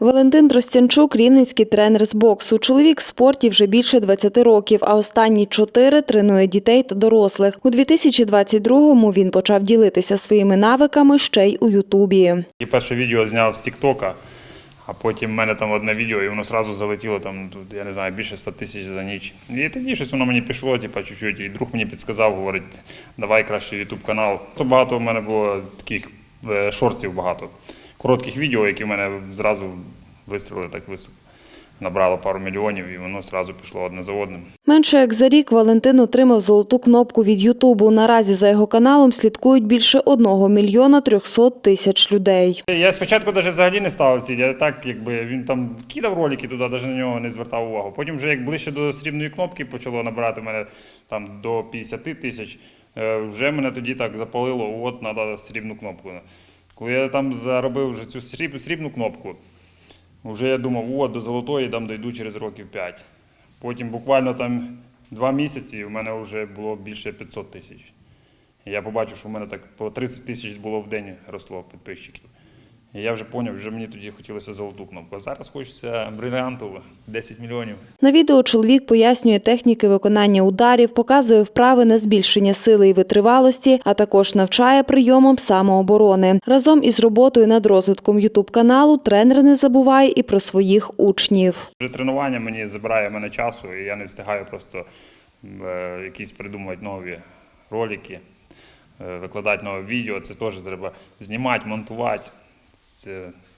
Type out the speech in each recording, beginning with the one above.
Валентин Тростянчук – рівненський тренер з боксу. Чоловік в спорті вже більше 20 років, а останні чотири тренує дітей та дорослих. У 2022-му він почав ділитися своїми навиками ще й у Ютубі. І перше відео зняв з Тіктока, а потім в мене там одне відео, і воно одразу залетіло там, я не знаю, більше 100 тисяч за ніч. І тоді щось воно мені пішло, типа, чуть-чуть, і друг мені підсказав, говорить, давай краще ютуб канал. То багато в мене було таких е, шортів багато, коротких відео, які в мене зразу вистрілили так високо. Набрало пару мільйонів, і воно одразу пішло одне за одним. Менше як за рік Валентин отримав золоту кнопку від Ютубу. Наразі за його каналом слідкують більше 1 мільйона 300 тисяч людей. Я спочатку навіть взагалі не ставив ціль, я так якби він там кидав ролики туди, навіть на нього не звертав увагу. Потім вже як ближче до срібної кнопки почало набирати мене там до 50 тисяч, е, вже мене тоді так запалило, от треба срібну кнопку. Коли я там заробив вже цю сріб, срібну кнопку, вже я думав, о, до золотої там дойду через років 5. Потім буквально там два місяці у мене вже було більше 500 тисяч. Я побачив, що в мене так по 30 тисяч було в день росло підписчиків. І я вже зрозумів, вже мені тоді хотілося золоту кнопку. А зараз хочеться бриліантову 10 мільйонів. На відео чоловік пояснює техніки виконання ударів, показує вправи на збільшення сили і витривалості, а також навчає прийомам самооборони. Разом із роботою над розвитком ютуб каналу тренер не забуває і про своїх учнів. Вже тренування мені забирає мене часу, і я не встигаю просто е, якісь придумувати нові ролики, е, викладати нове відео. Це теж треба знімати, монтувати.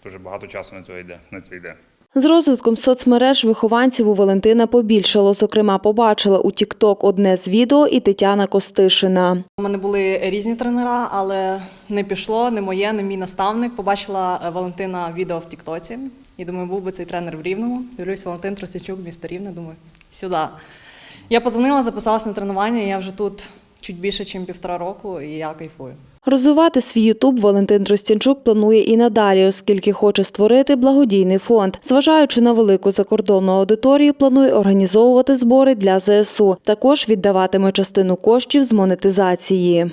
Дуже багато часу на це йде. На це йде. З розвитком соцмереж вихованців у Валентина побільшало. Зокрема, побачила у TikTok одне з відео і Тетяна Костишина. У мене були різні тренера, але не пішло, не моє, не мій наставник. Побачила е, Валентина відео в Тіктоці і думаю, був би цей тренер в Рівному. Дивлюсь, Валентин Тростячук, місто Рівне, думаю, сюди. Я подзвонила, записалася на тренування, і я вже тут чуть більше, ніж півтора року, і я кайфую. Розвивати свій Ютуб Валентин Тростянчук планує і надалі, оскільки хоче створити благодійний фонд. Зважаючи на велику закордонну аудиторію, планує організовувати збори для ЗСУ. Також віддаватиме частину коштів з монетизації.